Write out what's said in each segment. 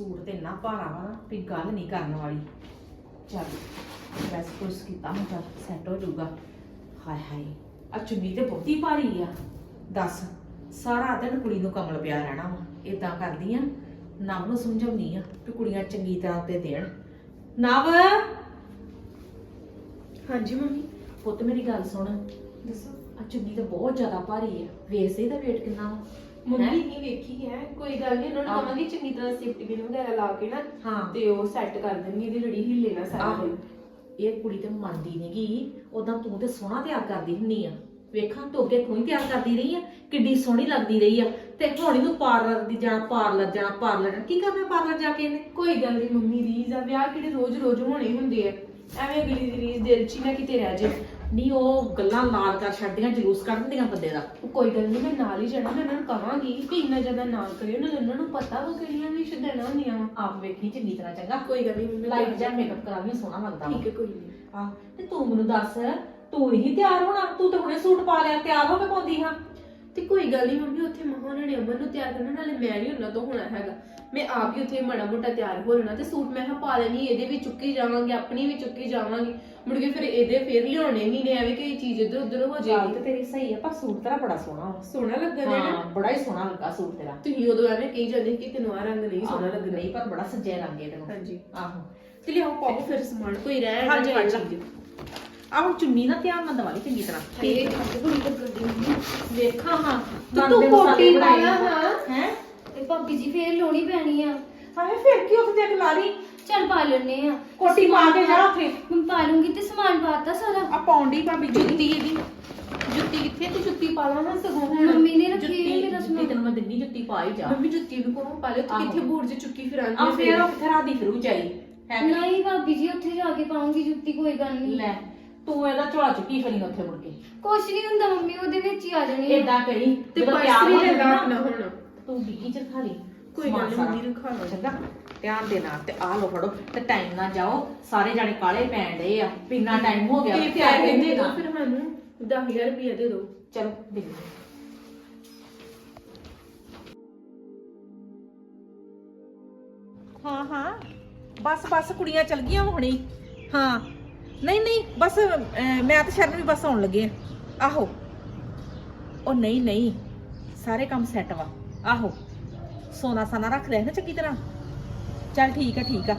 Suit ਤੇ ਇੰਨਾ ਭਾਰਾ ਵਾ ਨਾ ਵੀ ਗੱਲ ਨਹੀਂ ਕਰਨ ਵਾਲੀ। ਚੱਲ ਬਸ ਕੁਛ ਕੀਤਾ ਹੁਣ ਚੱਲ ਸੈੱਟ ਹੋ ਜਾਊਗਾ। ਹਾਏ ਹਾਏ ਆ ਚੁੰਨੀ ਤੇ ਬਹੁਤੀ ਭਾਰੀ ਆ। ਦੱਸ ਸਾਰਾ ਦਿਨ ਕੁੜੀ ਨੂੰ ਕਮਲ ਪਿਆ ਰਹਿਣਾ ਵਾ। ਇਦਾਂ ਕਰਦੀ ਆ ਨਵ ਨੂੰ ਸਮਝਾਉਣੀ ਆ ਕਿ ਕੁੜੀਆਂ ਚੰਗੀ ਤਰ੍ਹਾਂ ਤੇ ਦੇਣ। ਨਵ! ਹਾਂਜੀ ਮੰਮੀ। ਪੁੱਤ ਮੇਰੀ ਗੱਲ ਸੁਣ। ਦੱਸੋ। ਆ ਚੁੰਨੀ ਤੇ ਬਹੁਤ ਜ਼ਿਆਦਾ ਭਾਰੀ ਆ। ਵੇਖ ਸਹੀ ਦਾ weight ਕਿੰਨਾ ਵਾ। ਮੰਮੀ ਹੈਂ? ਨਹੀਂ ਵੇਖੀ ਹੈ ਕੋਈ ਗੱਲ ਨਹੀਂ ਉਹਨਾਂ ਨੂੰ ਆਹ। ਕਹਾਂਗੀ ਚੰਗੀ ਤਰ੍ਹਾਂ ਸੇਫਟੀ ਪਿਨ ਵਗੈਰਾ ਲਾ ਕੇ ਨਾ ਹਾਂ। ਤੇ ਉਹ ਸੈੱਟ ਕਰ ਦੇਣਗੇ ਇਹਦੀ ਲੜੀ ਹਿੱਲੇ ਨਾ ਸਾਰਾ। ਆਹੋ। ਦਿਨ ਇਹ ਕੁੜੀ ਤੇ ਮੰਨਦੀ ਨਹੀਂਗੀ ਉਦਾਂ ਤੂੰ ਤੇ ਸੋਹਣਾ ਤਿਆਰ ਕਰਦੀ ਹੁੰਨੀ ਆ। ਵੇਖਾਂ ਤੂੰ ਅੱਗੇ ਤੂੰ ਹੀ ਤਿਆਰ ਕਰਦੀ ਰਹੀ ਆ ਕਿੱਡੀ ਸੋਹਣੀ ਲੱਗਦੀ ਰਹੀ ਆ। ਤੇ ਹੁਣ ਇਹਨੂੰ ਪਾਰਲਰ ਦੀ ਜਾਣਾ ਪਾਰਲਰ ਜਾਣਾ ਪਾਰਲਰ ਕੀ ਕਰਨਾ ਪਾਰਲਰ ਜਾ ਕੇ ਇਹਨੇ? ਕੋਈ ਗੱਲ ਨਹੀਂ ਮੰਮੀ ਰੀਜ਼ ਆ ਵਿਆਹ ਕਿਹੜੇ ਰੋਜ਼-ਰੋਜ਼ ਹੋਣੇ ਹੁੰਦੇ ਆ। ਐਵੇਂ ਅਗਲੀ ਦੀ ਰੀਜ਼ ਦਿਲ 'ਚ ਹੀ ਨਾ ਕਿਤੇ ਰਹਿ ਜੇ ਨਹੀਂ ਉਹ ਗੱਲਾਂ ਲਾਲ ਕਰ ਛੱਡਦੀਆਂ ਜਲੂਸ ਕੱਢ ਦਿੰਦੀਆਂ ਬੰਦੇ ਦਾ। ਉਹ ਕੋਈ ਗੱਲ ਨਹੀਂ ਮੈਂ ਨਾਲ ਹੀ ਜਾਣਾ ਮੈਂ ਉਹਨਾਂ ਨੂੰ ਕਹਾਂਗੀ ਕਿ ਇੰਨਾ ਜ਼ਿਆਦਾ ਨਾ ਕਰਿਓ ਨਾ ਉਹਨਾਂ ਨੂੰ ਪਤਾ ਵਾ ਕਿਹੜੀਆਂ ਵੀ ਸ਼ਦਣਾ ਹੁੰਦੀਆਂ ਵਾ। ਆਪ ਵੇਖੀ ਚੰਗੀ ਤਰ੍ਹਾਂ ਚੰਗਾ। ਕੋਈ ਗੱਲ ਨਹੀਂ ਲਾਈਟ ਜਾਂ ਮੇਕਅਪ ਕਰਾਵੀਂ ਸੋਹਣਾ ਲੱਗਦਾ ਵਾ। ਠੀਕ ਹੈ ਕੋਈ ਨਹੀਂ। ਆ ਤੇ ਤੂੰ ਮੈਨੂੰ ਦੱਸ ਤੂੰ ਨਹੀਂ ਤਿਆਰ ਹੋਣਾ ਤੂੰ ਤਾਂ ਹੁਣੇ ਸੂਟ ਪਾ ਲਿਆ ਤਿਆਰ ਹੋ ਕੇ ਪਾਉਂਦੀ ਹਾਂ। ਤੇ ਕੋਈ ਗੱਲ ਨਹੀਂ ਮੰਮੀ ਉੱਥੇ ਮਹਾਂ ਉਹਨਾਂ ਨੇ ਅਮਨ ਨੂੰ ਤਿਆਰ ਕਰਨਾ ਨਾਲੇ ਮੈਂ ਨਹੀਂ ਉਹਨਾਂ ਤੋਂ ਹੋਣਾ ਹੈਗਾ। ਮੈਂ ਆਪ ਹੀ ਉੱਥੇ ਮਾੜਾ ਮੋਟਾ ਤਿਆਰ ਹੋ ਲੈਣਾ ਤੇ ਸੂਟ ਮੈਂ ਪਾ ਲੈਣੀ ਇਹਦੇ ਵੀ ਚੁੱਕੀ ਜਾਵਾਂਗੇ ਆਪਣੀ ਵੀ ਚੁੱਕੀ ਜਾਵਾਂਗੇ। ਮੁੜ ਕੇ ਫਿਰ ਇਹਦੇ ਫਿਰ ਲਿਆਉਣੇ ਨਹੀਂ ਨੇ ਐਵੇਂ ਕਿ ਇਹ ਚੀਜ਼ ਇੱਧਰ ਉੱਧਰ ਹੋ ਗੱਲ ਜਾਏਗੀ ਤੇ ਤੇਰੀ ਸਹੀ ਆ ਪਰ ਸੂਟ ਤੇਰਾ ਬੜਾ ਸੋਹਣਾ ਵਾ। ਸੋਹਣਾ ਲੱਗਦਾ ਹੈ ਨਾ? ਹਾਂ ਬੜਾ ਹੀ ਸੋਹਣਾ ਲੱਗਾ ਸੂਟ ਤੇਰਾ। ਤੁਸੀਂ ਉਦੋਂ ਐਵੇਂ ਕਹੀ ਜਾਂਦੇ ਕਿ ਤੈਨੂੰ ਆ ਰੰਗ ਨਹੀਂ ਸੋਹਣਾ ਲੱਗਦਾ। ਨਹੀਂ ਪਰ ਬੜਾ ਸੱਜਿਆ ਲੱਗੇ ਤੈਨੂੰ ਹਾਂਜੀ। ਆਹੋ। ਤੇ ਲਿਆਓ ਪਾਓ ਫਿਰ ਸਮਾਨ ਕੋਈ ਰਹਿ ਨਾ ਹਾਂਜੀ, ਹਾਂਜੀ। ਚੀਜ਼। ਆਹ ਚੁੰਨੀ ਨਾ ਧਿਆਨ ਨਾਲ ਦਵਾਈ ਚੰਗੀ ਤਰ੍ਹਾਂ। ਇਹ ਹੱਥ ਬੜੀ ਵੇਖਾਂ ਹਾਂ ਤੇ ਤੂੰ ਕੋਟੀ ਪਾਇਆ ਹਾਂ ਹੈ? ਤੇ ਭਾਬੀ ਜੀ ਫੇਰ ਲੋਣੀ ਪੈਣੀ ਆ। ਹਾਏ ਫਿਰ ਕੀ ਉੱਥੇ ਦੇਖ ਲਾ ਲਈ। ਚੱਲ ਪਾ ਲੈਣੇ ਆ। ਕੋਟੀ ਪਾ ਕੇ ਜਾ ਉੱਥੇ। ਮੈਂ ਪਾ ਲੂੰਗੀ ਤੇ ਸਮਾਨ ਪਾਤਾ ਸਾਰਾ। ਆ ਪੌਂਡੀ ਭਾਬੀ ਜੁੱਤੀ ਇਹਦੀ। ਜੁੱਤੀ ਕਿੱਥੇ? ਤੇ ਜੁੱਤੀ ਪਾ ਲਾ ਨਾ ਸਗੋਂ ਹੁਣ ਮੰਮੀ ਨੇ ਰੱਖੀ ਹੋਈ ਮੇਰਾ ਸਮਾਨ ਤੈਨੂੰ ਮੈਂ ਦਿੰਨੀ ਜੁੱਤੀ ਪਾ ਹੀ ਜਾ। ਮੰਮੀ ਜੁੱਤੀ ਨੂੰ ਕੋਲੋਂ ਪਾ ਲਿਓ ਤੂੰ। ਕਿੱਥੇ ਬੂਟ 'ਚ ਚੁੱਕੀ ਫਿਰਾਂਗੀ ਆ ਫਿਰ ਉਹ ਫਿਰ ਦੀ ਫਿਰੂ ਹੈ ਕਿ ਨਹੀਂ ਭਾਬੀ ਜੀ ਉੱਥੇ ਜਾ ਕੇ ਪਾਉਂਗੀ ਜੁੱਤੀ ਕੋਈ ਗੱਲ ਨਹੀਂ। ਲੈ। ਤੂੰ ਇਹਦਾ ਝੋਲਾ ਚੁੱਕੀ ਫਰੀ ਉੱਥੇ ਮੁੜ ਕੇ। ਕੁਛ ਨਹੀਂ ਹੁੰਦਾ ਮੰਮੀ ਉਹਦੇ ਵਿੱਚ ਹੀ ਆ ਜਾਣੀ ਆ। ਏਦਾਂ ਕਰੀ ਤੇ ਜਦੋਂ ਪਰਸ ਵੀ ਆਪਣਾ ਹੁਣ। ਤੂੰ ਡਿੱਗੀ ਚ ਰਖਾ ਲਈ ਕੋਈ ਗੱਲ ਨੀ, ਸਮਾਨ ਮੰਮੀ ਨੂੰ ਖਾ ਲਓ। ਚੰਗਾ ਧਿਆਨ ਦੇ ਨਾਲ ਤੇ ਆ ਲੋ ਫੜੋ ਤੇ ਟਾਈਮ ਨਾਲ ਜਾਓ ਸਾਰੇ ਜਾਣੇ ਕਾਲੇ ਪੈਣ ਡਏ ਆ ਪਿੰਨਾ ਟਾਈਮ ਹੋ ਗਿਆ ਤੇ ਤਿਆਰ ਪੈਸੇ ਦੇ ਹੋਣ ਦਿਓ ਦਾ। ਫਿਰ ਸਾਨੂੰ 10000 ਰੁਪਏ ਦੇ ਦਿਓ ਚਲੋ ਦੇ ਦਿਓ। ਹਾਂ ਹਾਂ। ਬਸ ਬਸ ਕੁੜੀਆਂ ਚਲ ਗਈਆਂ ਹੁਣੀ। ਹਾਂ। ਨਹੀਂ ਨਹੀਂ ਬਸ ਅਹ, ਮੈਂ ਤੇ ਸ਼ਰਨ ਵੀ ਬਸ ਆਉਣ ਲੱਗੇ ਆ ਆਹੋ। ਉਹ ਨਹੀਂ ਨਹੀਂ ਸਾਰੇ ਕੰਮ ਸੈੱਟ ਵਾ। ਆਹੋ। ਸੋਨਾ ਸਾਨਾ ਰੱਖ ਲਿਆ ਨਾ ਚੰਗੀ ਤਰ੍ਹਾਂ। ਚੱਲ ਠੀਕ ਆ ਠੀਕ ਆ।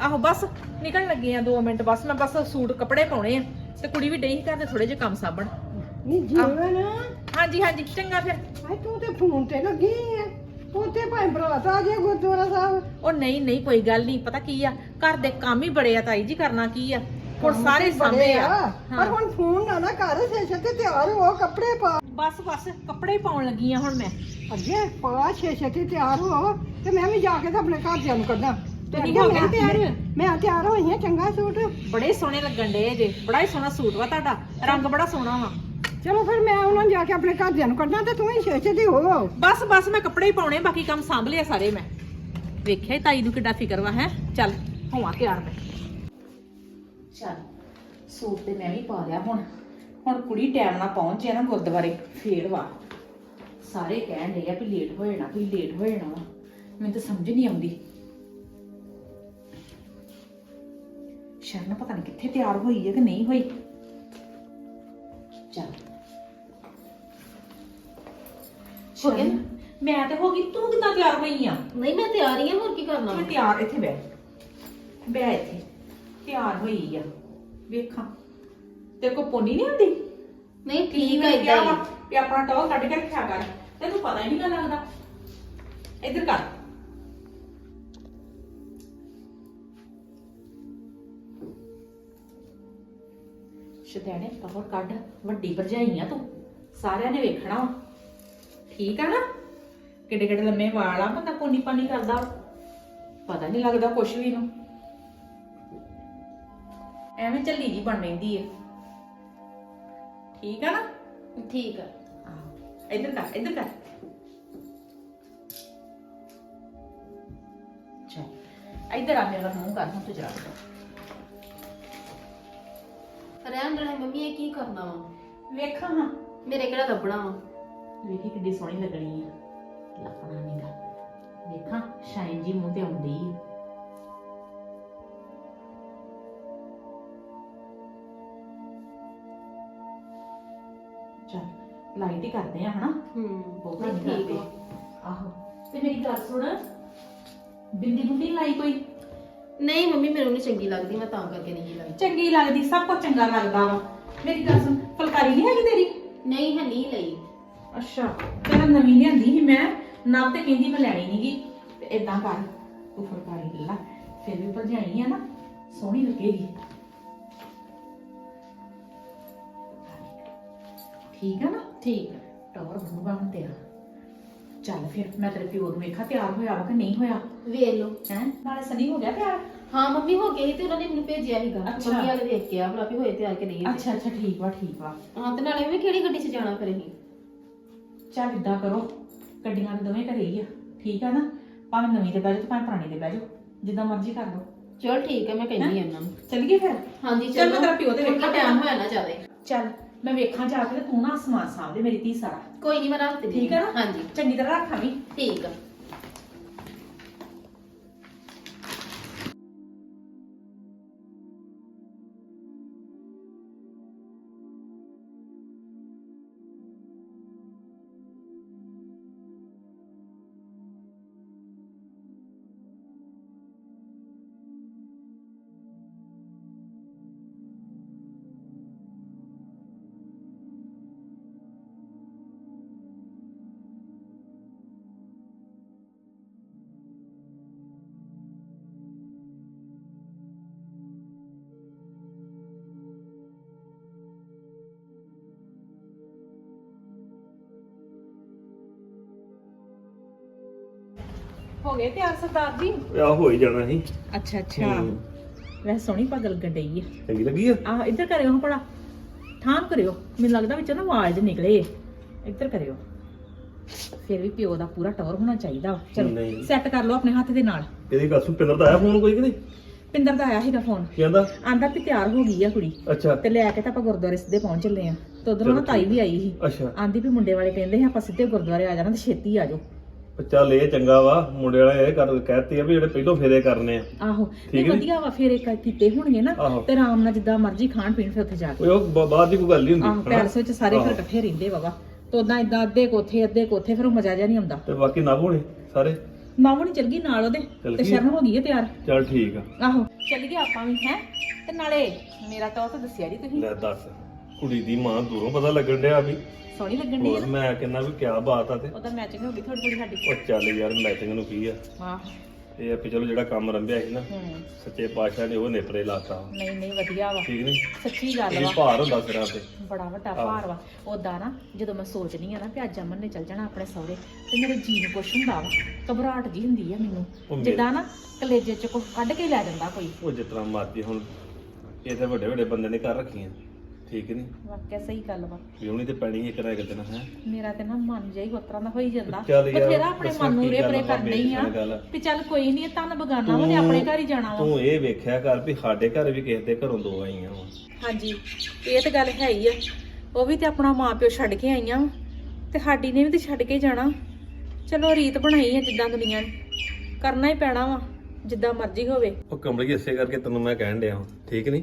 ਆਹੋ ਬਸ ਨਿਕਲਣ ਲੱਗੇ ਆ 2 ਮਿੰਟ। ਬਸ ਮੈਂ ਬਸ ਸੂਟ ਕੱਪੜੇ ਪਾਉਣੇ ਆ ਤੇ ਕੁੜੀ ਵੀ ਡਈ ਕਰਦੇ ਥੋੜੇ ਜਿਹੇ ਕੰਮ ਸਾਂਭਣ। ਨਹੀਂ ਜੀਵਨ। ਹਾਂਜੀ ਹਾਂਜੀ ਚੰਗਾ ਫਿਰ। ਆਏ ਤੂੰ ਤੇ ਫੋਨ ਤੇ ਲੱਗੀ ਹੈ ਤੇ ਭਾਈ ਬਰਾਤ ਆ ਜੇ ਗੁਰਦੁਆਰਾ ਸਾਹਿਬ। ਉਹ ਨਹੀਂ ਨਹੀਂ ਕੋਈ ਗੱਲ ਨਹੀਂ ਪਤਾ ਕੀ ਆ? ਘਰ ਦੇ ਕੰਮ ਹੀ ਬੜੇ ਆ ਤਾਈ ਜੀ ਕਰਨਾ ਕੀ ਆ? ਹੁਣ ਸਾਰੇ ਸਾਂਭੇ ਆ। ਪਰ ਹਾਂ। ਹੁਣ ਫੋਨ ਨਾ ਨਾ ਕਰ ਛੇ ਤੇ ਤਿਆਰ ਹੋ ਕੱਪੜੇ ਪਾ। ਬਸ ਬਸ ਕੱਪੜੇ ਹੀ ਪਾਉਣ ਲੱਗੀ ਆ ਹੁਣ ਮੈਂ। ਅੱਗੇ ਪਾ ਛੇ ਛੇ ਤੇ ਤਿਆਰ ਹੋ। ਤੇ ਮੈਂ ਵੀ ਜਾ ਕੇ ਤੇ ਆਪਣੇ ਘਰਦਿਆਂ ਨੂੰ ਕੱਢਾਂ ਤੇ ਹੋ ਗਏ? ਤਿਆਰ? ਮੈਂ ਤਿਆਰ ਹੋਈ ਹਾਂ ਚੰਗਾ ਸੂਟ। ਬੜੇ ਸੋਹਣੇ ਲੱਗਣ ਡੇ ਜੇ। ਬੜਾ ਹੀ ਸੋਹਣਾ ਸੂਟ ਵਾ ਤੁਹਾਡਾ। ਰੰਗ ਬੜਾ ਸੋਹਣਾ ਵਾ। ਚਲੋ ਫਿਰ ਮੈਂ ਉਹਨਾਂ ਨੂੰ ਜਾ ਕੇ ਆਪਣੇ ਘਰਦਿਆਂ ਨੂੰ ਕੱਢਾਂ ਤੇ ਤੂੰ ਵੀ ਛੇ ਦੀ ਹੋ ਬਸ ਬਸ ਮੈਂ ਕੱਪੜੇ ਹੀ ਪਾਉਣੇ, ਬਾਕੀ ਕੰਮ ਸਾਂਭ ਲਿਆ ਸਾਰੇ ਮੈਂ। ਵੇਖਿਆ ਈ ਤਾਈ ਨੂੰ ਕਿੱਡਾ ਫਿਕਰ ਵਾ, ਹੈ? ਚੱਲ ਹੋਵਾਂ ਤਿਆਰ ਮੈਂ। ਚੱਲ, ਸੂਟ ਤੇ ਮੈਂ ਵੀ ਪਾ ਲਿਆ ਹੁਣ। ਹੁਣ ਕੁੜੀ ਟਾਈਮ ਨਾਲ ਪਹੁੰਚ ਜਾਏ ਨਾ ਗੁਰਦੁਆਰੇ, ਫੇਰ ਵਾ। ਸਾਰੇ ਕਹਿਣ ਡੇ ਆ ਵੀ ਲੇਟ ਹੋ ਜਾਣਾ, ਵੀ ਲੇਟ ਹੋ ਜਾਣਾ ਵਾ। ਮੈਨੂੰ ਤਾਂ ਸਮਝ ਨਹੀਂ ਆਉਂਦੀ। ਸ਼ਰਨ ਪਤਾ ਨਹੀਂ ਕਿੱਥੇ ਤਿਆਰ ਹੋਈ ਹੈ ਕਿ ਨਹੀਂ ਹੋਈ। ਚੱਲ। ਹੋ ਗਿਆ? ਮੈਂ ਤੇ ਹੋ ਗਈ ਤੂੰ ਕਿੱਦਾਂ ਤਿਆਰ ਹੋਈ ਆ? ਨਹੀਂ ਮੈਂ ਤਿਆਰ ਹੀ ਆ ਹੋਰ ਕੀ ਕਰਨਾ ਮੈਂ ਤਿਆਰ ਇੱਥੇ ਬੈ ਬੈ ਇੱਥੇ। ਤਿਆਰ ਹੋਈ ਆ। ਵੇਖਾਂ। ਤੇਰੇ ਕੋ ਪੋਨੀ ਨਹੀਂ ਹੁੰਦੀ? ਨਹੀਂ ਠੀਕ ਆ ਹੈ। ਇਦਾਂ ਵੀ ਆਪਣਾ ਟੌਰ ਕੱਢ ਕੇ ਰੱਖਿਆ ਕਰ। ਤੈਨੂੰ ਪਤਾ ਹੀ ਨਹੀਂ ਲੱਗਦਾ। ਇੱਧਰ ਕਰ। ਸ਼ਤਿਆਣੇ ਟੌਰ ਕੱਢ। ਵੱਡੀ ਭਰਜਾਈ ਆ ਤੂੰ। ਸਾਰਿਆਂ ਨੇ ਵੇਖਣਾ ਵਾ। ਠੀਕ ਆ ਨਾ? ਕਿੱਡੇ ਕਿੱਡੇ ਲੰਮੇ ਵਾਲ ਆ ਬੰਦਾ ਪੋਨੀ ਪਾਣੀ ਕਰਦਾ। ਪਤਾ ਨਹੀਂ ਲੱਗਦਾ ਕੁਛ ਵੀ ਨੂੰ ਐਵੇਂ ਝੱਲੀ ਜੀ ਬਣ ਰਹਿੰਦੀ ਹੈ ਠੀਕ ਆ ਨਾ? ਠੀਕ ਆ। ਆਹੋ। ਇੱਧਰ ਕਰ ਇੱਧਰ ਕਰ। ਚੱਲ ਇੱਧਰ ਆ ਮੇਰਾ ਮੂੰਹ ਕਰ ਹੁਣ ਤੂੰ ਜਰਾ ਰਹਿਣ ਦੇਣਾ ਮੰਮੀ ਇਹ ਕੀ ਕਰਨਾ ਵਾ? ਵੇਖਾਂ ਹਾਂ। ਮੇਰੇ ਕਿਹੜਾ ਲੱਭਣਾ ਵਾ? ਵੇਖੀ ਕਿੱਡੀ ਸੋਹਣੀ ਲੱਗਣੀ ਆ। ਲੱਪਣਾ ਨੀਗਾ। ਵੇਖਾਂ ਸ਼ਾਈਨ ਜੀ ਮੂੰਹ ਤੇ ਆਉਂਦੀ ਚੱਲ ਲਾਈਟ ਹੀ ਕਰਦੇ ਆ ਹਨਾ? ਹੂੰ ਬਹੁਤ ਨਹੀਂ, ਠੀਕ ਆ। ਆ। ਆਹੋ। ਤੇ ਮੇਰੀ ਗੱਲ ਸੁਣ ਬਿੰਦੀ ਬੁੰਦੀ ਨੀ ਲਾਈ ਕੋਈ? ਨਹੀਂ ਮੰਮੀ ਮੈਨੂੰ ਨਹੀਂ ਚੰਗੀ ਲੱਗਦੀ ਮੈਂ ਤਾਂ ਕਰਕੇ ਨਹੀਂ ਲਾਈ। ਚੰਗੀ ਲੱਗਦੀ ਸਭ ਕੁਝ ਚੰਗਾ ਲੱਗਦਾ ਵਾ। ਮੇਰੀ ਗੱਲ ਸੁਣ ਫੁਲਕਾਰੀ ਨਹੀਂ ਹੈਗੀ ਤੇਰੀ? ਨਹੀਂ ਹੈ ਨਹੀਂ ਲਈ। ਅੱਛਾ ਤੇਰਾ ਨਵੀਂ ਲਿਆਂਦੀ ਸੀ ਮੈਂ ਨਾ ਤੇ ਕਹਿੰਦੀ ਮੈਂ ਲੈਣੀ ਨਹੀਂਗੀ ਤੇ ਇਦਾਂ ਕਰ ਤੂੰ ਫੁਲਕਾਰੀ ਲੈ ਲਾ ਫਿਰ ਵੀ ਭਰਜਾਈ ਆ ਨਾ ਸੋਹਣੀ ਲੱਗੇਗੀ। ਠੀਕ ਆ ਨਾ? ਠੀਕ ਆ। ਟੌਰ ਬਣੂਗਾ ਹੁਣ ਤੇਰਾ। ਚੱਲ ਫਿਰ ਮੈਂ ਤੇਰੇ ਪਿਓ ਨੂੰ ਵੇਖਾ ਤਿਆਰ ਹੋਇਆ ਵਾ ਕਿ ਨਹੀਂ ਹੋਇਆ? ਵੇਖ ਲਓ। ਹੈ? ਨਾਲੇ ਸਨੀ ਹੋ ਗਿਆ ਤਿਆਰ? ਹਾਂ ਮੰਮੀ ਹੋ ਗਏ ਸੀ ਤੇ ਉਹਨਾਂ ਨੇ ਮੈਨੂੰ ਭੇਜਿਆ ਸੀਗਾ। ਅੱਛਾ। ਮੰਮੀ ਵਾਲੇ ਵੇਖ ਕੇ ਆ ਭਲਾ ਵੀ ਹੋਏ ਤਿਆਰ ਕਿ ਨਹੀਂ ਹੋਏ। ਅੱਛਾ ਅੱਛਾ ਠੀਕ ਵਾ ਠੀਕ ਵਾ। ਹਾਂ ਤੇ ਨਾਲੇ ਵੀ ਕਿਹੜੀ ਗੱਡੀ 'ਚ ਜਾਣਾ ਫਿਰ ਅਸੀਂ? ਚੱਲ ਇਦਾਂ ਕਰੋ ਗੱਡੀਆਂ ਤੇ ਦੋਵੇਂ ਘਰੇ ਹੀ ਆ ਠੀਕ ਆ ਨਾ? ਭਾਵੇਂ ਨਵੀਂ ਤੇ ਬਹਿ ਜਾਓ ਤੇ ਭਾਵੇਂ ਪੁਰਾਣੀ ਤੇ ਬਹਿ ਜਾਓ ਜਿੱਦਾਂ ਮਰਜ਼ੀ ਕਰ ਲਓ। ਚਲ ਠੀਕ ਹੈ ਮੈਂ ਕਹਿੰਦੀ ਆ ਉਹਨਾਂ ਨੂੰ। ਚੱਲੀਏ ਫਿਰ? ਹਾਂਜੀ ਚੱਲ ਮੈਂ ਤੇਰਾ ਪਿਓ ਦੇ ਵੇਖਾਂ। ਟਾਈਮ ਹੋਇਆ ਨਾ ਜ਼ਿਆਦਾ। ਚੱਲ ਮੈਂ ਵੇਖਾਂ ਜਾ ਕੇ ਤੇ ਤੂੰ ਨਾ ਸਮਾਨ ਸਾਂਭ ਦੇ ਮੇਰੀ ਧੀ ਸਾਰਾ। ਕੋਈ ਨਹੀਂ ਮੈਂ ਰੱਖ ਦਿੰਦੀ ਠੀਕ ਆ ਨਾ? ਹਾਂਜੀ। ਚੰਗੀ ਤਰ੍ਹਾਂ ਰੱਖਾਂ ਵੀ ਠੀਕ ਆ। ਹੋ ਗਏ ਤਿਆਰ ਸਰਦਾਰ ਜੀ? ਆ ਹੋ ਹੀ ਜਾਣਾ ਸੀ। ਅੱਛਾ ਅੱਛਾ। ਹੂੰ। ਵੈਸੇ ਸੋਹਣੀ ਪਗਲ ਗੱਡਈ ਆ। ਚੰਗੀ ਲੱਗੀ ਆ? ਆਹ ਇੱਧਰ ਕਰਿਓ ਹਾਂ ਭਲਾ। ਥਾਂ ਕਰਿਓ। ਮੈਨੂੰ ਲੱਗਦਾ ਵਿੱਚੋਂ ਨਾ ਆਵਾਜ਼ ਨਿਕਲੇ। ਇੱਧਰ ਕਰਿਓ। ਫਿਰ ਵੀ ਪਿਓ ਦਾ ਪੂਰਾ ਟੌਰ ਹੋਣਾ ਚਾਹੀਦਾ ਵਾ। ਚਲੋ ਨਹੀਂ। ਸੈੱਟ ਕਰ ਲਓ ਆਪਣੇ ਹੱਥ ਦੇ ਨਾਲ। ਇਹਦੀ ਗੱਲ ਸੁਣ ਪਿੰਦਰ ਦਾ ਆਇਆ ਫੋਨ ਕੋਈ ਕਿ ਨਹੀਂ? ਪਿੰਦਰ ਦਾ ਆਇਆ ਸੀਗਾ ਫੋਨ ਕਹਿੰਦਾ? ਆਂਦਾ ਵੀ ਤਿਆਰ ਹੋ ਗਈ ਆ ਕੁੜੀ। ਅੱਛਾ। ਤੇ ਲੈ ਕੇ ਤਾਂ ਆਪਾਂ ਗੁਰਦੁਆਰੇ ਸਿੱਧੇ ਪਹੁੰਚ ਚੱਲੇ ਆ। ਤੇ ਉਧਰੋਂ ਨਾ ਤਾਈ ਵੀ ਆਈ ਸੀ। ਅੱਛਾ। ਆਂਦੀ ਵੀ ਮੁੰਡੇ ਵਾਲੇ ਕਹਿੰਦੇ ਸੀ ਆਪਾਂ ਸਿੱਧੇ ਗੁਰਦੁਆਰੇ ਆ ਜਾਣਾ ਤੇ ਛੇਤੀ ਆ ਜਾਓ। ਉਹ ਚੱਲ ਇਹ ਚੰਗਾ ਵਾ ਮੁੰਡੇ ਵਾਲਾ ਇਹ ਕਰ ਕਹਿਤੀ ਆ ਵੀ ਜਿਹੜੇ ਪਹਿਲੋਂ ਫੇਰੇ ਕਰਨੇ ਆ। ਆਹੋ ਨਹੀਂ? ਵਧੀਆ ਵਾ ਫੇਰ ਇੱਕ ਕੀਤੇ ਹੋਣਗੇ ਨਾ ਆਹੋ। ਤੇ ਆਰਾਮ ਨਾਲ ਜਿੱਦਾਂ ਮਰਜ਼ੀ ਖਾਣ ਪੀਣ ਫਿਰ ਉੱਥੇ ਜਾ ਕੇ। ਉਹ ਬ- ਬਾਹਰ ਦੀ ਕੋਈ ਗੱਲ ਨਹੀਂ ਆਹੋ ਹੁੰਦੀ ਪੈਲਸ ਵਿੱਚ ਸਾਰੇ ਆਹੋ। ਇਕੱਠੇ ਰਹਿੰਦੇ ਬਾਬਾ ਤੇ ਉਦਾਂ ਇਦਾਂ ਅੱਧੇ ਕੋਥੇ ਅੱਧੇ ਕੋਥੇ ਫਿਰ ਉਹ ਮਜ਼ਾ ਜਿਹਾ ਨਹੀਂ ਆਉਂਦਾ। ਤੇ ਬਾਕੀ ਨਾ ਹੋਣੇ ਸਾਰੇ? ਮਾਮੂ ਚਲ ਗਈ ਨਾਲ ਉਹਦੇ ਚੱਲ ਤੇ ਗਈ? ਸ਼ਰਨ ਹੋ ਗਈ ਹੈ ਤਿਆਰ? ਚੱਲ ਠੀਕ ਆ। ਆਹੋ ਚੱਲ ਗਏ ਆਪਾਂ ਵੀ ਹੈ? ਤੇ ਨਾਲੇ ਮੇਰਾ ਤਾਂ ਉਹ ਤਾਂ ਦੱਸਿਆ ਨਹੀਂ ਤੁਸੀਂ। ਲੈ ਦੱਸ ਕੁੜੀ ਦੀ ਮਾਂ ਦੂਰੋਂ ਪਤਾ ਲੱਗਣ ਡਿਆ ਵੀ। ਸੋਹਣੀ ਲੱਗਣ ਦੀ ਹੋਰ ਮੈਂ ਕਹਿੰਦਾ ਵੀ ਕਿਆ ਬਾਤ ਆ ਤੇ। ਉਹਦਾ ਮੈਚਿੰਗ ਹੋ ਗਈ ਥੋੜੀ ਥੋੜੀ ਸਾਡੀ। ਉਹ ਚੱਲ ਯਾਰ ਮੈਚਿੰਗ ਨੂੰ ਕੀ ਆ। ਵਾਹ ਇਹ ਆ ਵੀ ਚਲੋ ਜਿਹੜਾ ਕੰਮ ਰੰਭਿਆ ਸੀ ਨਾ ਹੂੰ। ਸੱਚੇ ਪਾਤਸ਼ਾਹ ਨੇ ਉਹ ਨੇਪਰੇ ਲਾਤਾ। ਨਹੀਂ ਨਹੀਂ ਵਧੀਆ ਵਾ। ਠੀਕ ਨਹੀਂ? ਸੱਚੀ ਗੱਲ ਇਹ ਵਾ। ਭਾਰ ਹੁੰਦਾ ਸਿਰਾਂ ਤੇ। ਬੜਾ ਵੱਡਾ ਭਾਰ ਵਾ। ਉਦਾਂ ਨਾ ਜਦੋਂ ਮੈਂ ਸੋਚਦੀ ਆ ਨਾ ਵੀ ਅੱਜ ਅਮਨ ਨੇ ਚੱਲ ਜਾਣਾ ਆਪਣੇ ਸਹੁਰੇ ਤੇ ਮੇਰੇ ਜੀ ਨੂੰ ਕੁਛ ਹੁੰਦਾ ਵਾ। ਘਬਰਾਹਟ ਜੀ ਹੁੰਦੀ ਆ ਉਹ ਮੈਨੂੰ ਮੇਰੇ- ਜਿੱਦਾਂ ਨਾ ਕਲੇਜੇ ਚ ਕੁਛ ਕੱਢ ਕੇ ਹੀ ਲੈ ਜਾਂਦਾ ਕੋਈ। ਉਹ ਜਿਤਨਾ ਮਰਜ਼ੀ ਹੁਣ ਇਹ ਤਾਂ ਵੱਡੇ ਵੱਡੇ ਬੰਦੇ ਨੇ ਕਰ ਰੱਖੀਆਂ। ਠੀਕ ਨਹੀਂ ਵਾਕਿਆ ਸਹੀ ਗੱਲ ਵਾ। ਵਿਉਣੀ ਤੇ ਪੈਣੀ ਇੱਕ ਨਾ ਇੱਕ ਦਿਨ ਹੈ? ਮੇਰਾ ਤੇ ਨਾ ਮਨ ਹੀ ਉਤਰਾਂ ਦਾ ਹੋਈ ਜਾਂਦਾ। ਚੱਲ ਯਾਰ, ਬਥੇਰਾ ਆਪਣੇ ਦੱਸਾਂ ਮਨ ਨੂੰ ਕੀ ਗੱਲ ਵਾ, ਕਰਨਾ ਹੀ ਆ। ਮੇਰੀ ਗੱਲ। ਵੀ ਚੱਲ ਕੋਈ ਨਹੀਂ ਤਨ ਬਗਾਨਾ ਵਾ ਤੇ ਆਪਣੇ ਘਰ ਹੀ ਜਾਣਾ ਵਾ। ਤੂੰ ਇਹ ਵੇਖਿਆ ਕਰ ਵੀ ਸਾਡੇ ਘਰ ਵੀ ਕਿਸੇ ਦੇ ਘਰੋਂ ਦੋ ਆਈਆਂ ਵਾ। ਹਾਂਜੀ ਇਹ ਤਾਂ ਗੱਲ ਹੈ ਹੀ ਆ। ਉਹ ਵੀ ਤੇ ਆਪਣਾ ਮਾਪਿਓ ਛੱਡ ਕੇ ਆਈਆਂ ਵਾਂ, ਤੇ ਸਾਡੀ ਨੇ ਵੀ ਤੇ ਛੱਡ ਕੇ ਜਾਣਾ। ਚਲੋ ਰੀਤ ਬਣਾਈ ਆ ਜਿੱਦਾਂ ਦੁਨੀਆ ਨੇ। ਕਰਨਾ ਹੀ ਪੈਣਾ ਵਾ ਜਿੱਦਾਂ ਮਰਜ਼ੀ ਹੋਵੇ। ਉਹ ਕਮਲੀ ਇਸੇ ਕਰਕੇ ਤੈਨੂੰ ਮੈਂ ਕਹਿਣ ਡਿਆ ਹਾਂ ਠੀਕ ਨਹੀਂ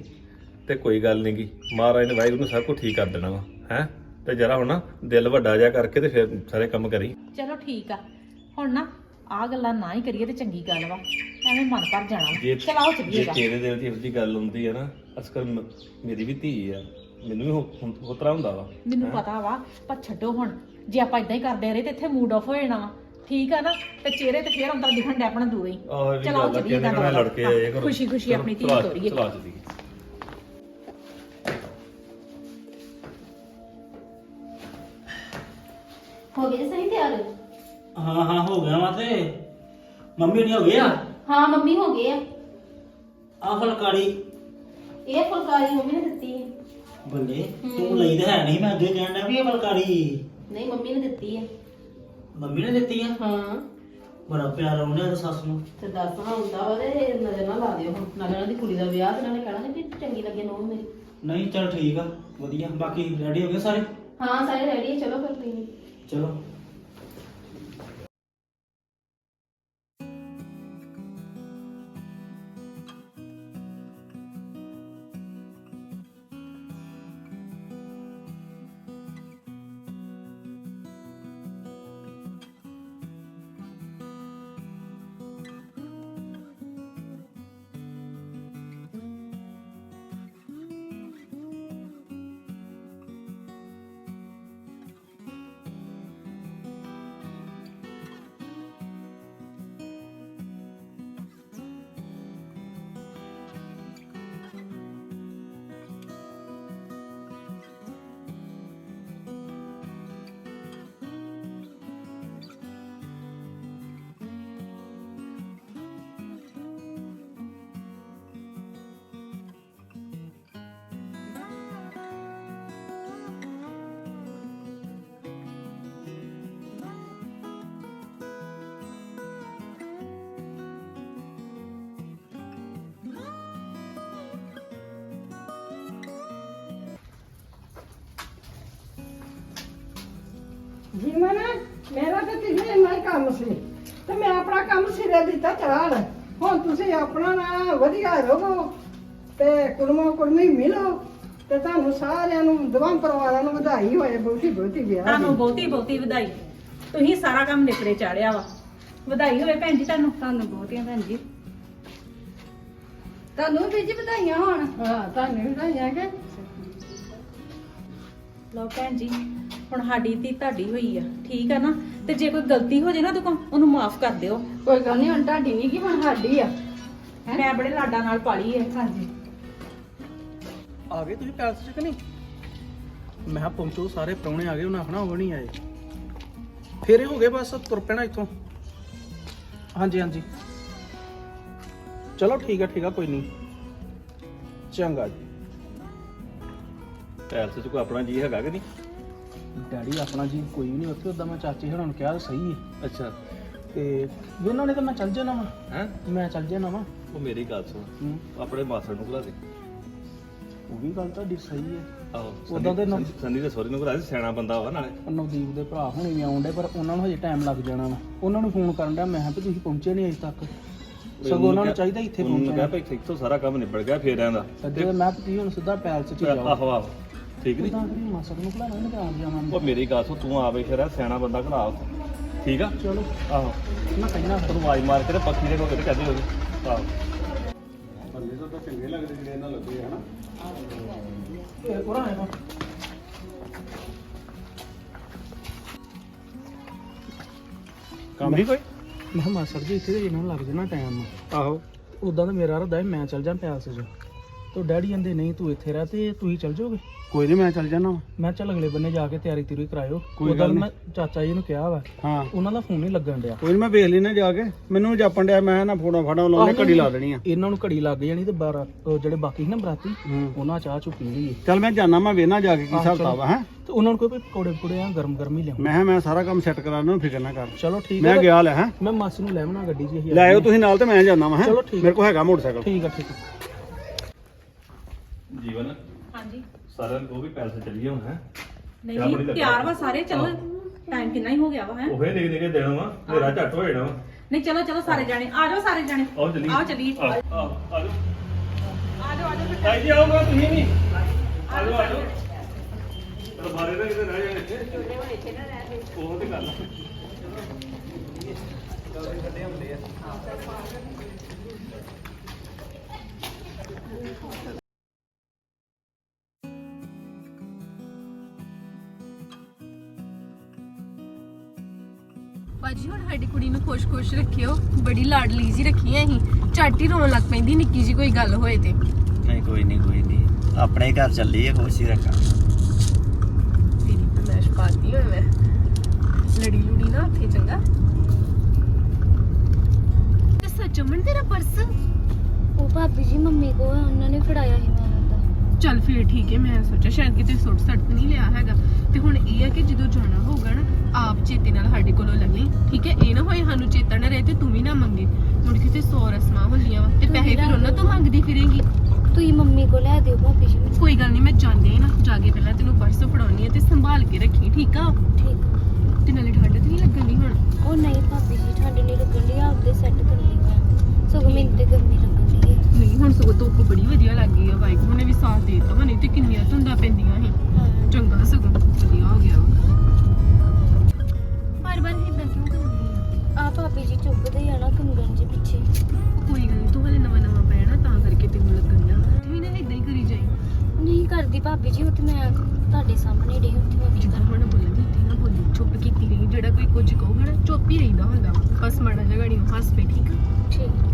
ਤੇ ਕੋਈ ਗੱਲ ਨੀ ਗੀ। ਮਹਾਰਾਜ ਨੇ ਵਾਹਿਗੁਰੂ ਨੇ ਸਭ ਕੁਝ ਠੀਕ ਕਰ ਦੇਣਾ ਵਾ ਹੈ? ਤੇ ਜਰਾ ਹੁਣ ਨਾ ਦਿਲ ਵੱਡਾ ਜਿਹਾ ਕਰਕੇ ਤੇ ਫਿਰ ਸਾਰੇ ਕੰਮ ਕਰੀ। ਚਲੋ ਠੀਕ ਆ। ਹੁਣ ਨਾ ਆ ਗੱਲਾਂ ਨਾ ਹੀ ਕਰੀਏ ਤੇ ਚੰਗੀ ਗੱਲ ਵਾ। ਐਵੇਂ ਮਨ ਭਰ ਜਾਣਾ ਜੇ ਵਾ। ਚਲ ਆਓ ਜੇ ਚੱਲੀਏਗਾ ਤੇਰੇ ਦਿਲ 'ਚ ਇਹੋ ਜਿਹੀ ਗੱਲ ਹੁੰਦੀ ਹੈ ਨਾ ਅਸਕਰ ਮੇਰੀ ਵੀ ਧੀ ਆ। ਮੈਨੂੰ ਵੀ ਹੋਤਰਾ ਹੁੰਦਾ ਵਾ ਮੈਨੂੰ ਪਤਾ ਵਾ ਪਰ ਛੱਡੋ ਹੁਣ। ਜੇ ਆਪਾਂ ਇਦਾਂ ਹੀ ਕਰਦੇ ਰਹੇ ਤੇ ਇੱਥੇ ਮੂਡ ਆਫ ਹੋ ਜਾਣਾ ਵਾ। ਠੀਕ ਆ ਨਾ? ਤੇ ਚਿਹਰੇ ਤੇ ਫੇਰ ਅੰਦਰ ਦਿਖਣ ਡਿਆ ਆਪਣਾ ਦੂਰ ਹੀ। ਆਹ ਵੀ ਚਲੋ ਗੱਲ ਆ, ਚੱਲੀਏ ਲੜ ਕੇ ਆਏ। ਖੁਸ਼ੀ ਖੁਸ਼ੀ ਆਪਣੀ ਧੀ ਤੋਰੀਏ। ਚਲਾ ਚੱਲੀਏ। ਹੋ ਗਏ ਸਹੀ ਤਿਆਰ? ਹਾਂ ਹਾਂ ਹੋ ਗਿਆ ਵਾ ਤੇ। ਮੰਮੀ ਨਹੀਂ ਹੋ ਗਿਆ ਹਾਂ ਮੰਮੀ ਹੋ ਗਏ ਆ। ਆ ਫਲਕਾਰੀ। ਇਹ ਫੁਲਕਾਰੀ ਮੰਮੀ ਨੇ ਦਿੱਤੀ ਹੈ ਬੱਲੇ ਤੂੰ ਲਈ ਤਾਂ ਹੈ ਨਹੀਂ ਮੈਂ ਅੱਗੇ ਕਹਿਣ ਡਿਆ ਵੀ ਇਹ ਫਲਕਾਰੀ। ਨਹੀਂ ਮੰਮੀ ਨੇ ਦਿੱਤੀ ਹੈ ਮੰਮੀ ਨੇ ਦਿੱਤੀ ਆ? ਹਾਂ। ਬੜਾ ਪਿਆਰ ਆਉਂਦਾ ਤੇ ਸੱਸ ਨੂੰ। ਤੇ ਦੱਸ ਹਾਂ ਹੁੰਦਾ ਵਾ ਤੇ ਨਜ਼ਰ ਨਾ ਲਾ ਦਿਓ ਹੁਣ। ਨਾਲੇ ਉਹਨਾਂ ਦੀ ਕੁੜੀ ਦਾ ਵਿਆਹ ਤੇ ਨਾਲੇ ਕਹਿਣਾ ਵੀ ਚੰਗੀ ਲੱਗੇ ਨੋਹ ਮੇਰੀ। ਨਹੀਂ ਚਲ ਠੀਕ ਆ ਵਧੀਆ। ਬਾਕੀ ਰੈਡੀ ਹੋ ਗਏ ਸਾਰੇ? ਹਾਂ ਸਾਰੇ ਰੈਡੀ ਹੈ ਚਲੋ ਫਿਰ ਤੁਸੀਂ। ਚਲੋ ਜੀਵਨ ਮੇਰਾ ਤੇ ਤਿਜੇ ਇੰਨਾ ਹੀ ਕੰਮ ਸੀ। ਤੇ ਮੈਂ ਆਪਣਾ ਕੰਮ ਸਿਰੇ ਦਿੱਤਾ ਚਾਲ ਹੁਣ ਤੁਸੀਂ ਆਪਣਾ ਨਾ ਵਧੀਆ ਰਹੋ ਤੇ ਕੁੜਮੋ ਕੁੜਮੀ ਮਿਲੋ ਤੇ ਤੁਹਾਨੂੰ ਸਾਰਿਆਂ ਨੂੰ ਦਵਾਂ ਪਰਿਵਾਰਾਂ ਨੂੰ ਵਧਾਈ ਹੋਏ ਬਹੁਤੀ ਬਹੁਤੀ ਵਿਆਹ ਤੁਹਾਨੂੰ ਬਹੁਤੀ ਬਹੁਤੀ ਵਧਾਈ। ਤੁਸੀਂ ਸਾਰਾ ਕੰਮ ਨਿਪਰੇ ਚਾੜਿਆ ਵਾ। ਵਧਾਈ ਹੋਵੇ ਭੈਣ ਜੀ ਤੁਹਾਨੂੰ? ਤੁਹਾਨੂੰ ਬਹੁਤੀਆਂ ਭੈਣ ਜੀ। ਤੁਹਾਨੂੰ ਵੀ ਜੀ ਵਧਾਈਆਂ ਹੋਣ। ਹਾਂ ਤੁਹਾਨੂੰ ਵੀ ਵਧਾਈਆਂ ਕਿ? ਲਓ ਭੈਣ ਜੀ। ਹੁਣ ਸਾਡੀ ਧੀ ਤੁਹਾਡੀ ਹੋਈ ਆ ਠੀਕ ਆ ਨਾ? ਤੇ ਜੇ ਕੋਈ ਗਲਤੀ ਹੋ ਜੇ ਨਾ ਤੂੰ ਉਹਨੂੰ ਮਾਫ ਕਰ ਦਿਓ। ਕੋਈ ਗੱਲ ਨਹੀਂ ਹੁਣ ਤੁਹਾਡੀ ਨਹੀਂ ਕਿ ਹੁਣ ਸਾਡੀ ਆ। ਮੈਂ ਬੜੇ ਲਾਡਾਂ ਨਾਲ ਪਾਲੀ ਹੈ ਹਾਂਜੀ। ਆ ਗਏ ਤੁਸੀਂ ਪੈਲਸ ਚ ਕਿ ਨਹੀਂ? ਮੈਂ ਕਿਹਾ ਪਹੁੰਚੋ ਸਾਰੇ ਪ੍ਰਾਹੁਣੇ ਆ ਗਏ ਉਹਨਾਂ ਆਖਣਾ ਉਹ ਨਹੀਂ ਆਏ। ਫੇਰੇ ਹੋ ਗਏ ਬਸ ਤੁਰ ਪੈਣਾ ਇੱਥੋਂ। ਹਾਂਜੀ ਹਾਂਜੀ। ਚਲੋ ਠੀਕ ਆ ਠੀਕ ਆ ਕੋਈ ਨਹੀਂ। ਚੰਗਾ ਜੀ। ਪੈਲਸ 'ਚ ਕੋਈ ਆਪਣਾ ਜੀ ਹੈਗਾ ਕਿ ਨਹੀਂ? ਡੈਡੀ ਆਪਣਾ ਜੀ ਕੋਈ ਵੀ ਨਹੀਂ ਉੱਥੇ ਉਦਾਂ ਮੈਂ ਚਾਚੇ ਹੋਰਾਂ ਨੂੰ ਕਿਹਾ ਤਾਂ ਸਹੀ ਹੈ। ਅੱਛਾ। ਤੇ ਵੀ ਉਹਨਾਂ ਨੇ ਤਾਂ ਮੈਂ ਚੱਲ ਜਾਣਾ ਵਾ। ਹੈ? ਮੈਂ ਚੱਲ ਜਾਣਾ ਵਾ। ਉਹ ਮੇਰੀ ਗੱਲ ਸੁਣ। ਆਪਣੇ ਮਾਸੜ ਨੂੰ ਬੁਲਾ ਦੇ। ਉਹ ਵੀ ਗੱਲ ਤੁਹਾਡੀ ਸਹੀ ਹੈ। ਆਹੋ ਉਦਾਂ ਦੇ ਨਾ- ਸੰਨੀ- ਦੇ ਸਹੁਰੇ ਨੂੰ ਬੁਲਾ ਦੇ ਸਿਆਣਾ ਬੰਦਾ ਵਾ ਨਾਲੇ। ਉਹ ਨਵਦੀਪ ਦੇ ਭਰਾ ਹੁਣੇ ਵੀ ਆਉਂਦੇ ਪਰ ਉਹਨਾਂ ਨੂੰ ਹਜੇ ਟਾਈਮ ਲੱਗ ਜਾਣਾ ਵਾ। ਉਹਨਾਂ ਨੂੰ ਫੋਨ ਕਰਨ ਡਿਆ ਮੈਂ ਕਿਹਾ ਵੀ ਤੁਸੀਂ ਪਹੁੰਚੇ ਨਹੀਂ ਅਜੇ ਤੱਕ। ਸਗੋਂ ਉਹਨਾਂ ਨੂੰ ਚਾਹੀਦਾ ਇੱਥੇ ਉਹਨੂੰ ਪਹੁੰਚਣਾ ਕਿਹਾ ਭਈ ਇੱਥੋਂ ਸਾਰਾ ਕੰਮ ਨਿਬੜ ਗਿਆ ਫੇਰ ਆਂਦਾ। ਸੱਜੇ ਮੈਂ ਤੇ ਤੁਸੀਂ ਹੁਣ ਸਿੱਧਾ ਪੈਲਸ ਚ ਹੀ ਜਾਓ। ਆਹੋ ਆਹੋ। ਠੀਕ ਨਹੀਂ ਉਦਾਂ ਕਰੀ ਮਾਸੜ ਨੂੰ ਖਲਾਣਾ ਇਹਨੇ ਤਾਂ ਆਪ ਜਾਣਾ ਉਹ ਮੇਰੀ ਗੱਲ ਸੁਣ ਤੂੰ ਆਵੇ ਫਿਰ ਸਿਆਣਾ ਬੰਦਾ ਘਲਾ ਉੱਥੇ ਠੀਕ ਆ? ਚਲੋ। ਆਹੋ। ਮੈਂ ਕਹਿਣਾ ਤੂੰ ਆਵਾਜ਼ ਮਾਰ ਕੇ ਤੇ ਪੱਖੀ ਦੇ ਕੋਲ ਕਿਤੇ ਕਹਦੇ ਹੋਵੇ ਆਹੋ। ਇਹ ਕੋਰਾ ਆਇਆ ਕੰਮ ਨਹੀਂ ਕੋਈ? ਮੈਂ ਕਿਹਾ ਮਾਸੜ ਜੀ ਇੱਥੇ ਤੇ ਇਹਨਾਂ ਨੂੰ ਲੱਗ ਜਾਣਾ ਟਾਈਮ ਆਹੋ। ਉਦਾਂ ਤਾਂ ਮੇਰਾ ਰਦਾ ਮੈਂ ਚੱਲ ਜਾਂ ਪੈਲਸ ਚ। ਤੋ ਡੈਡੀ ਕਹਿੰਦੇ ਨਹੀਂ ਤੂੰ ਇੱਥੇ ਰਹਿ ਤੇ ਤੁਸੀਂ ਚੱਲ ਜਾਓਗੇ? ਕੋਈ ਨਹੀਂ ਮੈਂ ਚੱਲ ਜਾਣਾ ਮੈਂ ਚੱਲ ਅਗਲੇ ਬੰਨੇ ਜਾ ਕੇ ਤਿਆਰੀ ਤਿਉਰੀ ਕਰਾਇਓ। ਕੋਈ ਗੱਲ। ਮੈਂ ਚਾਚਾ ਜੀ ਨੂੰ ਕਿਹਾ ਵਾ ਹਾਂ। ਉਹਨਾਂ ਦਾ ਫੋਨ ਨਹੀਂ ਲੱਗਣ ਡਿਆ। ਕੋਈ ਨੀ ਮੈਂ ਵੇਖ ਲੈਣਾ ਜਾ ਕੇ। ਮੈਨੂੰ ਜਾਪਣ ਡਿਆ ਮੈਂ ਨਾ ਫੋਟੋ ਫਾਟੋ ਲਾਉਣੇ ਘੜੀ ਲਾ ਦੇਣੀ ਆ ਇਹਨਾਂ ਨੂੰ ਘੜੀ ਲੱਗ ਜਾਣੀ ਤੇ ਬਾਰਾ ਉਹ ਜਿਹੜੇ ਬਾਕੀ ਸੀ ਨਾ ਬਰਾਤੀ ਹੂੰ। ਉਹਨਾਂ ਚਾਹ ਚੁ ਪੀ ਲਈ ਚੱਲ ਮੈਂ ਜਾਣਾ ਮੈਂ ਵੇਖਣਾ ਜਾ ਕੇ ਕੀ ਹਿਸਾਬ। ਕਿਤਾਬ ਹੈ? ਤੇ ਉਹਨਾਂ ਨੂੰ ਕੋਈ ਪਕੌੜੇ ਪਕੌੜੇ ਆ ਗਰਮ ਗਰਮ ਹੀ ਲਿਆਉਂ ਮੈਂ ਕਿਹਾ ਮੈਂ ਸਾਰਾ ਕੰਮ ਸੈੱਟ ਕਰਾ ਨੂੰ ਫਿਕਰ ਨਾ ਕਰ। ਚਲੋ ਠੀਕ ਮੈਂ ਹੈ ਗਿਆ ਲੈ ਹੈ? ਮੈਂ ਮਾਸੀ ਨੂੰ ਲੈ ਆਉਣਾ ਗੱਡੀ 'ਚ ਹੀ ਲੈ ਆਇਓ ਤੁਸੀਂ ਨਾਲ ਤੇ ਮੈਂ ਜਾਣਾ ਵਾ ਹੈਂ। ਚਲੋ ਠੀਕ ਮੇਰੇ ਕੋਲ ਹੈਗਾ ਮੋਟਰਸਾਈਕਲ। ਠੀਕ ਆ ਠੀਕ ਆ। ਜੀਵਨ? ਹਾਂਜੀ। ਸਾਰਿਆਂ ਨੂੰ ਉਹ ਵੀ ਪੈਲਸ ਚੱਲੀ ਹੁਣ ਹੈ। ਨਹੀਂ ਜੀ। ਤਿਆਰ ਵਾ ਸਾਰੇ ਚਲੋ ਟਾਈਮ ਕਿੰਨਾ ਹੀ ਹੋ ਗਿਆ ਵਾ ਹੈ। ਉਹੇ ਨਿਕ ਨਿਕੇ ਦੇਣਾ ਵਾ ਮੇਰਾ ਝੱਟ ਹੋ ਜਾਣਾ ਵਾ। ਨਹੀਂ ਚਲੋ ਚਲੋ ਸਾਰੇ ਜਾਣੇ। ਆ ਜਾਓ ਸਾਰੇ ਜਾਣੇ। ਆਓ ਚੱਲੀਏ। ਆਓ ਚੱਲੀਏ। ਆਓ ਆਓ, ਆ ਜਾਓ। ਆ ਜਾਓ ਆ ਜਾਓ ਆਈ ਜੀ ਆਓਗਾ ਤੁਸੀਂ ਨਹੀਂ ਆ ਜਾਓ ਆ ਜਾਓ ਚਲੋ ਬਾਰੇ ਨਾ ਕਿਤੇ ਰਹਿ ਜਾਣੇ ਇੱਥੇ। ਉਹ ਤੇ ਗੱਲ ਆ। ਭਾਜੀ ਹੁਣ ਸਾਡੀ ਕੁੜੀ ਨੂੰ ਖੁਸ਼-ਖੁਸ਼ ਰੱਖਿਓ। ਬੜੀ ਲਾਡਲੀ ਜੀ ਰੱਖੀ ਐ ਅਸੀਂ। ਝੱਟ ਹੀ ਰੋਣ ਲੱਗ ਪੈਂਦੀ ਨਿੱਕੀ ਜੀ ਕੋਈ ਗੱਲ ਹੋਏ ਤੇ। ਨਹੀਂ ਕੋਈ ਨਹੀਂ ਕੋਈ ਨਹੀਂ। ਆਪਣੇ ਘਰ ਚੱਲੀ ਹੈ ਖੁਸ਼ੀ ਰੱਖਾਂ। ਤੇਰੀ ਫਰਮਾਇਸ਼ ਪਾਤੀ ਮੈਂ। ਲੜੀ ਲੁੜੀ ਨਾ ਉੱਥੇ ਚੰਗਾ। ਤੇ ਸੱਚ ਅਮਨ ਤੇਰਾ ਪਰਸ। ਉਹ ਭਾਬੀ ਜੀ ਮੰਮੀ ਕੋ ਹੈ ਉਹਨਾਂ ਨੇ ਫੜਾਇਆ ਸੀ ਚੱਲ ਫਿਰ ਠੀਕ ਹੈ ਮੈਂ ਸੋਚਿਆ ਸ਼ਾਇਦ ਕਿਤੇ ਸੁੱਟ ਸੱਟ ਨਹੀਂ ਲਿਆ ਹੈਗਾ। ਤੇ ਹੁਣ ਇਹ ਹੈ ਕਿ ਜਦੋਂ ਜਾਣਾ ਹੋਊਗਾ ਨਾ ਆਪ ਚੇਤੇ ਨਾਲ ਸਾਡੇ ਕੋਲੋਂ ਲੈ ਲਈ ਠੀਕ ਹੈ? ਇਹ ਨਾ ਹੋਏ ਸਾਨੂੰ ਚੇਤਾ ਨਾ ਰਹੇ ਤੇ ਤੂੰ ਵੀ ਨਾ ਮੰਗੇ। ਮੁੜ ਕੇ ਤੇ 100 ਰਸਮਾਂ ਹੁੰਦੀਆਂ ਵਾ ਤੇ ਪੈਸੇ ਫਿਰ ਉਹਨਾਂ ਤੋਂ। ਮੰਗਦੀ ਫਿਰੇਂਗੀ। ਤੁਸੀਂ ਮੰਮੀ ਕੋ ਲੈ ਦਿਓ ਭਾਬੀ ਜੀ। ਕੋਈ ਗੱਲ ਨਹੀਂ ਮੈਂ ਜਾਂਦੇ ਨਾ ਜਾ ਕੇ ਪਹਿਲਾਂ ਤੈਨੂੰ ਪਰਸ ਫੜਾਉਣੀ ਹੈ ਤੇ ਸੰਭਾਲ ਕੇ ਰੱਖੀ ਠੀਕ ਆ? ਠੀਕ। ਤੇ ਨਾਲੇ ਠੰਡ ਤੇ ਨਹੀਂ ਲੱਗਣੀ ਹੁਣ? ਉਹ ਨਹੀਂ ਭਾਬੀ ਜੀ ਠੰਡ ਨਹੀਂ ਲੱਗਣ ਆਪਦੇ ਸੈੱਟ ਕਰ ਲਈ ਮੈਂ ਸਗੋਂ ਮੈਨੂੰ ਤੇ ਗਰਮੀ ਹੈ ਨਹੀਂ ਹੁਣ ਸਗੋਂ ਧੁੱਪ ਬੜੀ ਵਧੀਆ ਲੱਗ ਗਈ ਆ ਵਾਹਿਗੁਰੂ ਨੇ ਵੀ ਸਾਥ ਦੇ ਦਿੱਤਾ ਹਨੇ ਤੇ ਕਿੰਨੀਆਂ ਧੁੰਦਾਂ ਪੈਂਦੀਆਂ ਸੀ। ਚੰਗਾ ਸਗੋਂ ਵਧੀਆ ਹੋ ਗਿਆ ਵਾ। ਪਰ ਬਨ ਇਦਾਂ ਕਿਉਂ ਕਰਦੀ ਆ? ਭਾਬੀ ਜੀ ਚੁੱਪਦੇ ਆ ਨਾ ਕੰਗਣ ਜੀ ਪਿੱਛੇ। ਕੋਈ ਗੱਲ ਨਹੀਂ ਤੂੰ ਹਲੇ ਨਵਾਂ ਨਵਾਂ ਪਿਆ ਨਾ ਤਾਂ ਕਰਕੇ ਤੈਨੂੰ ਲੱਗਣੀਆਂ ਤੂੰ ਵੀ ਨਾ ਇਦਾਂ ਹੀ ਕਰੀ ਜਾਈ। ਨਹੀਂ ਕਰਦੀ ਭਾਬੀ ਜੀ ਤੇ ਮੈਂ ਤੁਹਾਡੇ ਸਾਹਮਣੇ ਡੇ ਉੱਥੇ ਮੈਂ ਕੀ ਜਿੱਦਾਂ ਹੁਣ ਬੋਲਦੀ ਉੱਥੇ ਨਾ ਬੋਲੀ ਚੁੱਪ ਕੀਤੀ ਰਹੀ। ਜਿਹੜਾ ਕੋਈ ਕੁਝ ਕਹੂਗਾ ਨਾ ਚੁੱਪ ਹੀ ਰਹਿੰਦਾ ਹੁੰਦਾ ਵਾ। ਬਸ ਮਾੜਾ ਨੂੰ ਹੱਸ ਪੇ ਠੀਕ ਆ? ਠੀਕ।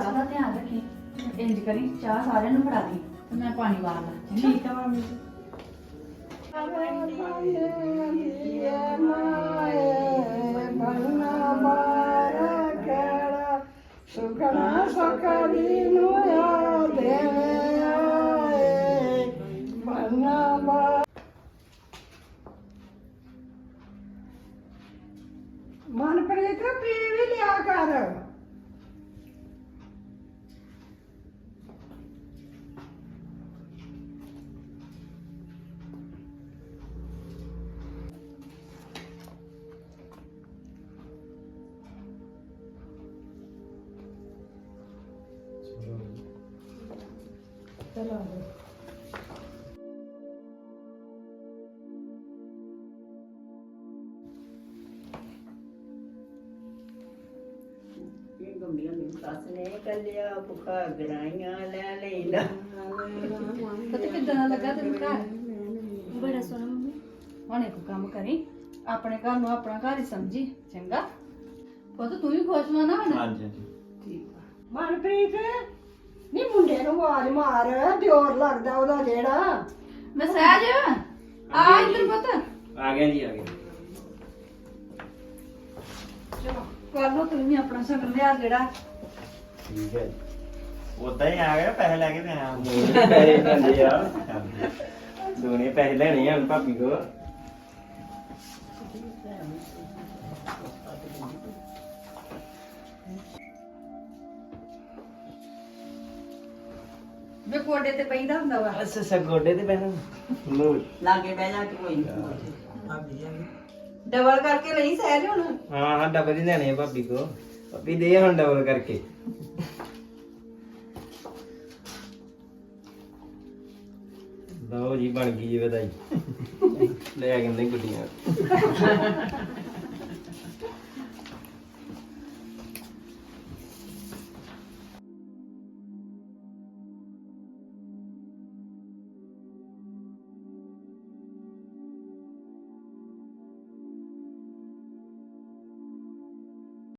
ਚਾਹ ਦਾ ਧਿਆਨ ਰੱਖੀ ਇੰਜ ਕਰੀ, ਚਾਹ ਸਾਰਿਆਂ ਨੂੰ ਫੜਾ ਦੀ ਤੇ ਮੈਂ ਪਾਣੀ ਵਾਰਨਾ ਠੀਕ ਆ, ਮੰਮੀ ਸੁਖਣਾ ਇਹ ਗੰਭੀਰ ਨਹੀਂ ਸੱਸ ਨੇ ਕੱਲਿਆ ਭੁਖਾ ਗਰਾਈਆਂ ਲੈ ਲੈਣਾ ਪਤਾ ਕਿਦਾਂ ਦਾ ਲੱਗਾ ਤੈਨੂੰ ਘਰ? ਬੜਾ ਸੋਹਣਾ ਮੰਮੀ। ਹੁਣ ਇੱਕ ਕੰਮ ਕਰੀ ਆਪਣੇ ਘਰ ਨੂੰ ਆਪਣਾ ਘਰ ਹੀ ਸਮਝੀ ਚੰਗਾ? ਪੁੱਤ ਤੂੰ ਵੀ ਖੁਸ਼ ਹੋਣਾ ਹੁਣ? ਹਾਂਜੀ ਹਾਂਜੀ। ਮਨਪ੍ਰੀਤ! ਨੀ ਮੁੰਡੇ ਨੂੰ ਆਵਾਜ਼ ਮਾਰ ਦਿਓਰ ਲੱਗਦਾ ਉਹਦਾ ਜਿਹੜਾ। ਮੈਂ ਸਹਿਜ ਆ ਇੱਧਰ ਪੁੱਤ। ਆ ਗਿਆ ਜੀ ਆ ਗਿਆ। ਕਰ ਲੋ ਤੂੰ ਵੀ ਆਪਣਾ ਸ਼ਗਨ ਲਿਆ ਜਿਹੜਾ। ਠੀਕ ਹੈ ਉਦਾਂ ਹੀ ਆ ਗਿਆ ਪੈਸੇ ਲੈ ਕੇ ਤੇ ਆਇਆ ਪੈਸੇ ਲੈਂਦੇ ਆ। ਦੋਨੇ ਪੈਸੇ ਲੈਣੇ ਆ ਹੁਣ ਭਾਬੀ ਕੋ ਵੇ ਕੋਡੇ ਤੇ ਪੈਂਦਾ ਹੁੰਦਾ ਵਾ। ਅੱਛਾ ਅੱਛਾ ਗੋਡੇ ਤੇ ਪੈਣਾ ਲੋ ਲਾਗੇ ਬਹਿ ਜਾ ਕੇ ਕੋਈ ਨਹੀਂ ਡਬਲ ਕਰਕੇ ਲਈ ਸਹਿਜ ਹੁਣ? ਹਾਂ ਹਾਂ ਡਬਲ ਹੀ ਲੈਣੇ ਆ ਭਾਬੀ ਕੋ ਭਾਬੀ ਦੇ ਹੁਣ ਡਬਲ ਕਰਕੇ। ਲਓ ਜੀ ਬਣ ਗਈ ਜੀ ਵਧਾਈ। ਲੈ ਕੇ ਨਹੀਂ ਗੁੱਡੀਆਂ।